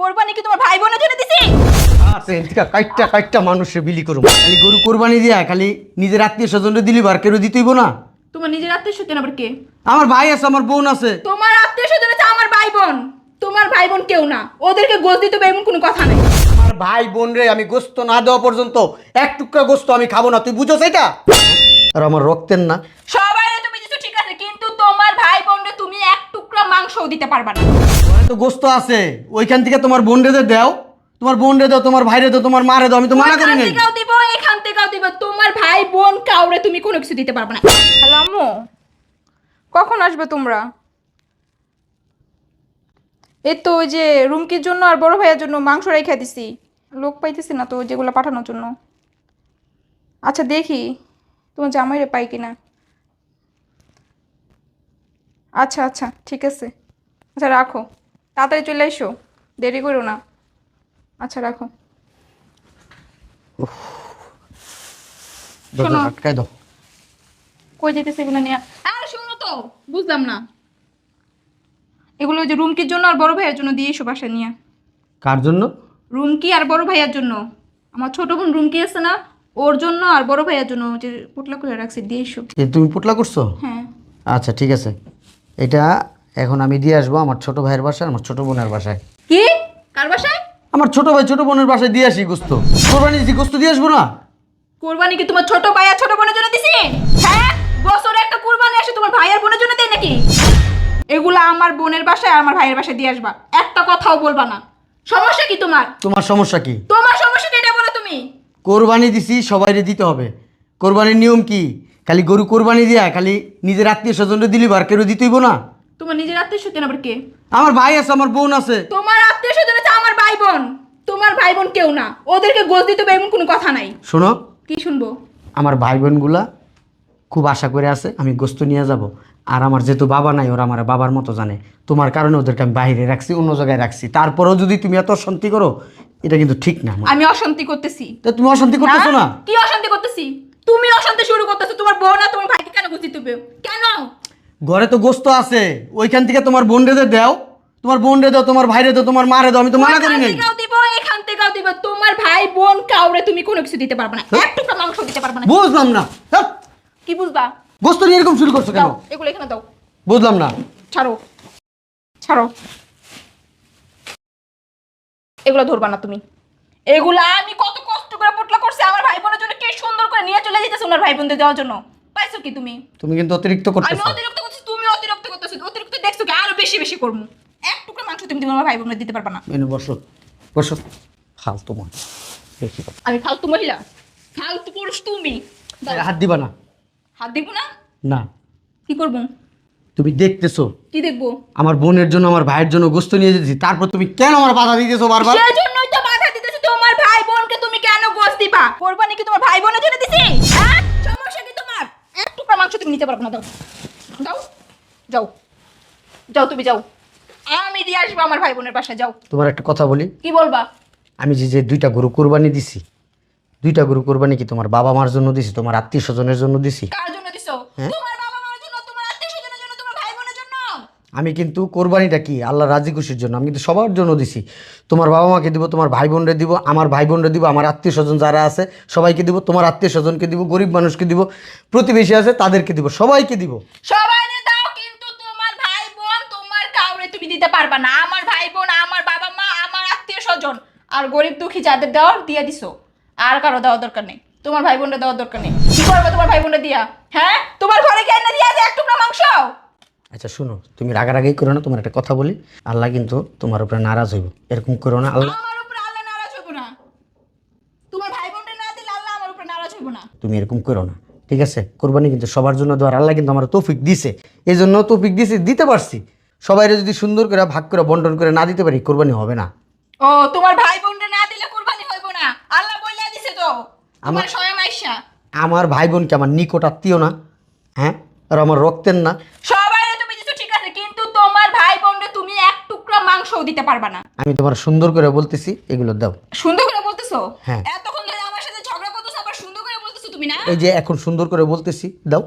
কোরবানি কি তোমার ভাই বোনের জন্য দিছি? আছে এদিকে কাইটটা কাইটটা মানুষে বিলি করব খালি গরু কোরবানি দিয়া খালি নিজের আত্মীয় স্বজনরে দিলি বার কেউ দিতেইব না। তোমার নিজের আত্মীয় স্বজন আবার কে? আমার ভাই আছে আমার বোন আছে। তোমার আত্মীয় স্বজন আছে আমার ভাই বোন তোমার ভাই বোন কেউ না। ওদেরকে গোস দিতে হবে এমন কোনো কথা নেই। আমার ভাই বোন রে আমি গোস্ত না দেওয়া পর্যন্ত এক টুকরা গোস্ত আমি খাব না। তুই বুঝো সেটা আর আমার রক্তের না। সবাই তুমি দিছো ঠিক আছে কিন্তু তোমার ভাই বোনরে তুমি এক টুকরা মাংসও দিতে পারবা না। ঘরে তো গোস্ত আছে ওইখান থেকে তোমার বোন রে দাও তোমার বোন রে দাও তোমার ভাইরে দাও তোমার মারে দাও আমি তো মানা করি নাই। থেকেও দিব এখান থেকেও দিব তোমার ভাই বোন কাউরে তুমি কোনো কিছু দিতে পারবে না। হ্যালো আম্মু কখন আসবে তোমরা? এই তো ওই যে রুমকির জন্য আর বড় ভাইয়ের জন্য মাংস রেখে দিছি। লোক পাইতেছি না তো যেগুলো পাঠানোর জন্য। আচ্ছা দেখি তোমার জামাইরে পাই কিনা। আচ্ছা আচ্ছা ঠিক আছে। আচ্ছা রাখো। তাড়াতাড়ি চলে এসো। দেরি করো না। আচ্ছা রাখো। শোনো। দাও। কই যেতেছে এগুলো নিয়ে? আর শোনো তো বুঝলাম না। এগুলো ওই যে রুমকির জন্য আর বড় ভাইয়ের জন্য দিয়ে এসো বাসায় নিয়ে। কার জন্য? রুমকি আর বড় ভাইয়ার জন্য। আমার ছোট বোন রুমকি আছে না ওর জন্য আর বড় ভাইয়ার জন্য যে পুটলা করে রাখছি দিয়ে এসো। তুমি পুটলা করছ? হ্যাঁ। আচ্ছা ঠিক আছে। এটা এখন আমি দিয়ে আসব আমার ছোট ভাইয়ের বাসায় আমার ছোট বোনের বাসায়। কি? কার বাসায়? আমার ছোট ভাই ছোট বোনের বাসায় দিয়ে আসি গোস্ত। কোরবানি দিছি গোস্ত দিয়ে আসব না? কোরবানি কি তোমার ছোট ভাই আর ছোট বোনের জন্য দিছি? হ্যাঁ? বছরে একটা কোরবানি আসে তোমার ভাই আর বোনের জন্য দেয় নাকি? এগুলো আমার বোনের বাসায় আর আমার ভাইয়ের বাসায় দিয়ে আসবা। একটা কথাও বলবা না। সমস্যা কি তোমার? তোমার সমস্যা কি? তোমার সমস্যা কি এটা বলো তুমি। কোরবানি দিছি সবাইরে দিতে হবে। কোরবানির নিয়ম কি? খালি গরু কোরবানি দিয়া খালি নিজের আত্মীয় স্বজনরে দিলি বার কেউ দিতেইব না? তোমার নিজের আত্মীয় স্বজন আবার কে? আমার ভাই আছে আমার বোন আছে। তোমার আত্মীয় স্বজন আছে আমার ভাই বোন। তোমার ভাই বোন কেউ না। ওদেরকে গোস দিতে হবে এমন কোনো কথা নাই। শোনো। কি শুনব? আমার ভাই বোনগুলা খুব আশা করে আছে আমি গোস্ত নিয়ে যাব। আর আমার যেহেতু বাবা নাই ওরা আমার বাবার মতো জানে। তোমার কারণে ওদেরকে আমি বাইরে রাখছি অন্য জায়গায় রাখছি। তারপরেও যদি তুমি এত অশান্তি করো এটা কিন্তু ঠিক না। আমি অশান্তি করতেছি। তা তুমি অশান্তি করতেছো না? কি অশান্তি করতেছি? তুমি অশান্তি শুরু করতেছো তোমার বোন আর তোমার ভাইকে কেন দিতে হবে? কেন? ঘরে তো গোস্ত আছে ওইখান থেকে তোমার বোন দাও। তোমার বোন রে দাও তোমার ভাই রে দাও তোমার মা রে দাও আমি তো মানা করি নাই। থেকেও দিব এখান থেকেও দিব। তোমার ভাই বোন কাউরে তুমি কোনো কিছু দিতে পারবে না। একটু মাংস দিতে পারবে না। বুঝলাম না। হ্যাঁ, কি বুঝবা? গোস্ত নিয়ে এরকম শুরু করছ কেন? এগুলো এখানে দাও। বুঝলাম না। ছাড়ো। ছাড়ো। এগুলো ধরবা না তুমি। এগুলা আমি কত কষ্ট করে পোটলা করছি আমার ভাই বোনের জন্য কি সুন্দর করে নিয়ে চলে যেতেছে ওনার ভাই বোনদের দেওয়ার জন্য। পাইছো কি তুমি? তুমি কিন্তু অতিরিক্ত আমি অতিরিক্ত করছি তুমি অতিরিক্ত করতেছো অতিরিক্ত দেখছ কি আরও বেশি বেশি করব। এক টুকরো মাংস তুমি তোমার ভাই বোনের দিতে পারবে না। মেনু বসো বসো। ফালতু মন আমি ফালতু মহিলা? ফালতু পুরুষ তুমি। হাত দিবা না। হাত দেখব না? না। কি করব? তুমি দেখতেছো। কি দেখব? আমার বোনের জন্য আমার ভাইয়ের জন্য গোস্ত নিয়ে যেতেছি তারপর তুমি কেন আমার বাধা দিতেছো বারবার সেই জন্যই তো বাধা দিতেছি তোমার ভাই বোনকে তুমি কেন নাকি তোমার ভাই বোনের জন্য দিছি? হ্যাঁ? সমস্যা কি তোমার? এক টুকরা মাংস তুমি নিতে পারবে না দাও। দাও। যাও। যাও তুমি যাও। আমি দিয়ে আসব আমার ভাই বোনের বাসায় যাও। তোমার একটা কথা বলি। কি বলবা? আমি যে যে দুইটা গরু কোরবানি দিছি দুইটা গরু কোরবানি কি তোমার বাবা মার জন্য দিছি তোমার আত্মীয় স্বজনের জন্য দিছি? কার জন্য দিছো? হ্যাঁ? তোমার বাবা মার জন্য তোমার আত্মীয় স্বজনের জন্য তোমার ভাই বোনের জন্য আমি কিন্তু কোরবানিটা কি? আল্লাহ রাজি খুশির জন্য। আমি কিন্তু সবার জন্য দিছি। তোমার বাবা মাকে দিব, তোমার ভাই বোনরে দিব, আমার ভাই বোনরে দিব, আমার আত্মীয় স্বজন যারা আছে, সবাইকে দিব, তোমার আত্মীয় স্বজনকে দিব, গরিব মানুষকে দিব, প্রতিবেশী আছে তাদেরকে দিব, সবাইকে দিব। তোমার ভাই বোন তোমার কাউরে তুমি দিতে পারবা না। আমার ভাই বোন আমার বাবা মা আমার আত্মীয় স্বজন আর গরিব দুঃখী যাদের দেওয়ার, দিয়ে দিছো। আর কারও দেওয়ার দরকার নেই। তোমার ভাই বোনরা দেওয়ার দরকার নেই। কি করবে তোমার ভাই বোনরা দিয়া? হ্যাঁ? তোমার ঘরে এনে দিয়ে আছে এক টুকরা মাংস? আচ্ছা শুনো তুমি রাগারাগি করো না তোমার একটা কথা বলি। আল্লাহ কিন্তু তোমার উপরে নারাজ হইব। এরকম করো না আল্লাহ আমার উপরে আল্লাহ নারাজ হইব না। তোমার ভাই না দিলে আল্লাহ আমার উপরে নারাজ হইব না। তুমি এরকম করো না ঠিক আছে? কোরবানি কিন্তু সবার জন্য দেওয়ার আল্লাহ কিন্তু আমার তৌফিক দিছে। এই জন্য তৌফিক দিছে দিতে পারছি। সবাইরে যদি সুন্দর করে ভাগ করে বন্টন করে না দিতে পারি কোরবানি হবে না। ও তোমার ভাই বোনরা না দিলে কুরবানি হইব না। আল্লাহ বইলা দিছে তো। তোমার স্বয়ং আইসা আমার ভাই বোনকে আমার নিকট আত্মীয় না হ্যাঁ? আর আমার রক্তের না সবাই তুমি দিছো ঠিক আছে কিন্তু তোমার ভাই বোনরে তুমি এক মাংসও দিতে পারবা না। আমি তোমার সুন্দর করে বলতেছি এগুলো দাও। সুন্দর করে বলতেছো? হ্যাঁ। এতক্ষণ ধরে আমার সাথে ঝগড়া করতেছো আবার সুন্দর করে বলতেছো তুমি না? এই যে এখন সুন্দর করে বলতেছি দাও।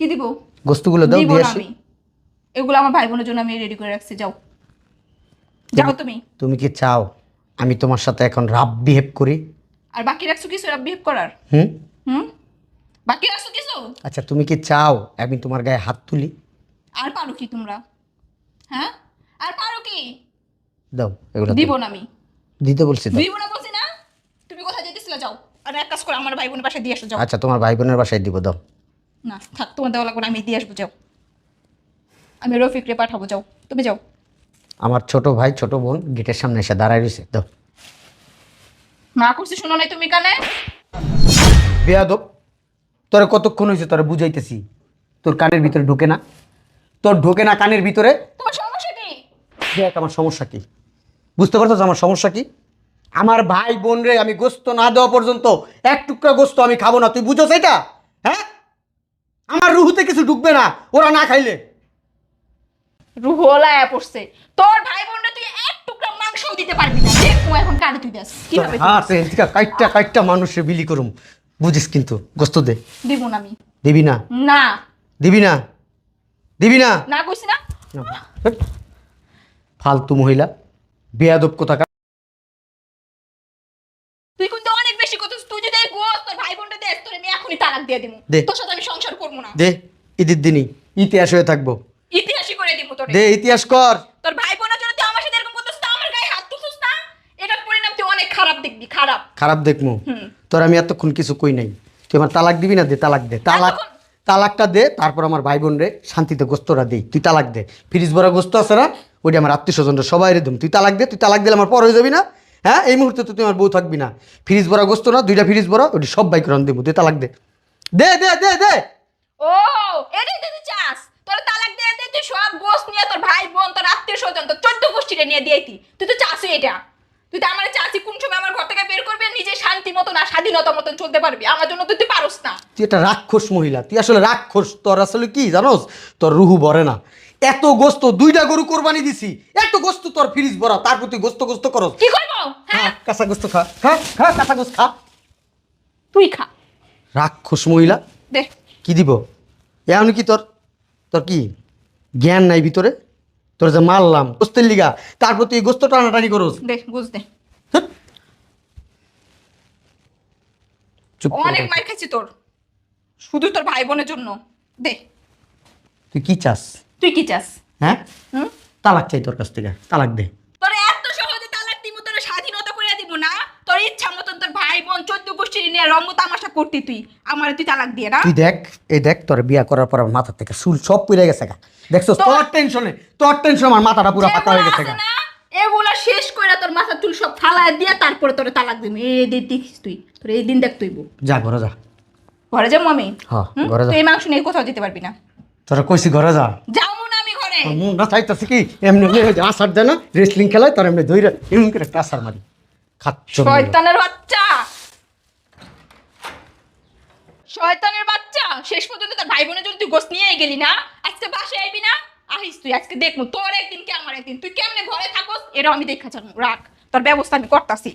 কি দিব? গোস্তগুলো দাও দিব দিয়ে না আসি। আমি। এগুলো আমার ভাই বোনের জন্য আমি রেডি করে রাখছি যাও। যাও তুমি তুমি। কি চাও আমি তোমার সাথে এখন রাব বিহেভ করি? আর বাকি রাখছো কিছু রাব বিহেভ করার? হুম? হুম? বাকি রাখছো কিছু? আচ্ছা তুমি কি চাও আমি তোমার গায়ে হাত তুলি? আর পারো কি তোমরা? হ্যাঁ? আর পারো কি? দাও এগুলো দিব না আমি। দিতে বলছি দাও দিব না বলছি না? তুমি কোথায় যেতেছিলে যাও। আর এক কাজ করে আমার ভাই বোনের বাসায় দিয়ে আসো যাও। আচ্ছা তোমার ভাই বোনের বাসায় দিব দাও। না থাক তোমার দেওয়া লাগবে না, আমি দিয়ে আসব যাও। আমি রফিকরে পাঠাবো যাও। তুমি যাও। আমার ছোট ভাই ছোট বোন গেটের সামনে এসে দাঁড়ায় রয়েছে দাও। না করছি শোনো নাই তুমি কানে? বেয়াদব তোরে কতক্ষণ হয়েছে তোরে বুঝাইতেছি? তোর কানের ভিতরে ঢোকে না? তোর ঢোকে না কানের ভিতরে? তোমার দেখ আমার সমস্যা কি? বুঝতে পারছ আমার সমস্যা কি? আমার ভাই বোন রে আমি গোস্ত না দেওয়া পর্যন্ত এক টুকরা গোস্ত আমি খাব না। তুই বুঝো সেটা হ্যাঁ? আমার রুহুতে কিছু ঢুকবে না ওরা না খাইলে। রুহ পড়ছে। তোর ভাই বোনরা তুই এক টুকরা মাংসও দিতে পারবি না। দেখো এখন কানে তুই দেস। কীভাবে হ্যাঁ কাইটটা কাইটটা মানুষের বিলি করুম। বুঝিস কিন্তু গোস্ত দে। দিব না আমি। দিবি না? না। দিবি না? দিবি না? না কইছি না। ফালতু মহিলা। বেয়াদব কোথাকার। তুই কিন্তু অনেক বেশি করছিস। তুই যদি এই গোস তোর ভাই বোনটা দেস তোর আমি এখনই তালাক দিয়ে দিব দে। তোর সাথে আমি সংসার করব না। দে ঈদের দিনই ইতিহাস হয়ে থাকব। ইতিহাসই করে দিব তোর। দে ইতিহাস কর। তোর ভাই বোনের জন্য তুই আমার সাথে এরকম করছিস তা আমার গায়ে হাত তুলছিস না? এটার পরিণাম তুই অনেক খারাপ দেখবি খারাপ। খারাপ দেখমু? হুম। তোর আমি এতক্ষণ কিছু কই নাই। তুই আমার তালাক দিবি না? দে তালাক দে। তালাক? তালাকটা দে তারপর আমার ভাই বোন রে শান্তিতে গোস্তটা দেই তুই তালাক দে। ফ্রিজ ভরা গোস্ত আছে না? ওইটা আমার আত্মীয় স্বজনরা সবাই রে তুই তালাক দে তুই তালাক দিলে আমার পর হয়ে যাবি না? হ্যাঁ এই মুহূর্তে তো তুই আমার বউ থাকবি না। ফ্রিজ ভরা গোস্ত না দুইটা ফ্রিজ ভরা ওটি সব বাইক রান দেবো। তুই তালাক দে। দে দে দে দে। ও এটাই তুই চাস। তোর তালাক দিয়ে দে তুই সব গোস নিয়ে তোর ভাই বোন তোর আত্মীয় স্বজন তোর চোদ্দ নিয়ে তুই তুই তো চাসই এটা। তুই তো আমার কোন সময় আমার ঘর থেকে বের করবে নিজে শান্তি মতো না স্বাধীনতা মতন চলতে পারবি। আমার জন্য তুই পারস না। তুই একটা রাক্ষস মহিলা। তুই আসলে রাক্ষস। তোর আসলে কি জানোস? তোর রুহু ভরে না। এত গোস্ত দুইটা গরু কোরবানি দিছি। এত গোস্ত তোর ফ্রিজ ভরা তার প্রতি গোস্ত গোস্ত করস। কি করব? হ্যাঁ। কাঁচা গোস্ত খা খা খা কাঁচা গোস্ত খা। তুই খা। রাক্ষস মহিলা দে। কি দিব? এমন কি তোর? তোর কি জ্ঞান নাই ভিতরে? তোর যে মারলাম গোস্তের লিগা তার প্রতি গোস্ত টানাটানি করস। দে বুঝ দে। চুপ অনেক। মার খাইছি তোর। শুধু তোর ভাই বোনের জন্য। দে। তুই কি চাস? তুই কি চাস? হ্যাঁ? তালাক চাই তোর কাছ থেকে তালাক দে। তোর এত সহজে তালাক দিব তোর স্বাধীনতা করে দিব না? তোর ইচ্ছা মতন তোর ভাই বোন চোদ্দ গোষ্ঠী নিয়ে রঙ্গ তামাশা করতি তুই আমার তুই তালাক দিয়ে না? তুই দেখ এই দেখ তোর বিয়া করার পর আমার মাথা থেকে চুল সব পুড়ে গেছে গা। দেখছ তোর- টেনশনে তোর টেনশন আমার মাথাটা পুরো ফাঁকা হয়ে গেছে গা। এগুলো শেষ করে তোর মাথা চুল সব ফালায় দিয়ে তারপরে তোর তালাক দিবি এই দিন দেখিস তুই তোর এই দিন দেখ তুই যা ঘরে যা। ঘরে যাব আমি হ্যাঁ ঘরে যা। তুই মাংস নিয়ে কোথাও যেতে পারবি না। তোরা কইছি ঘরে যা। যাব না আমি ঘরে। আমার না চাইতেছে কি? এমনি এমনি আসার দেয় না? রেসলিং খেলায় তার এমনি ধৈর্য এমন করে একটা আসার মারি। খাচ্ছ শয়তানের বাচ্চা। শয়তানের বাচ্চা। শেষ পর্যন্ত তোর ভাই বোনের জন্য তুই গোস নিয়ে গেলি না? আজকে বাসায় আইবি না? আহিস তুই আজকে দেখব। তোর একদিন কে আমার একদিন? তুই কেমনে ঘরে থাকোস? এটাও আমি দেখা রাখ তোর ব্যবস্থা আমি করতাছি।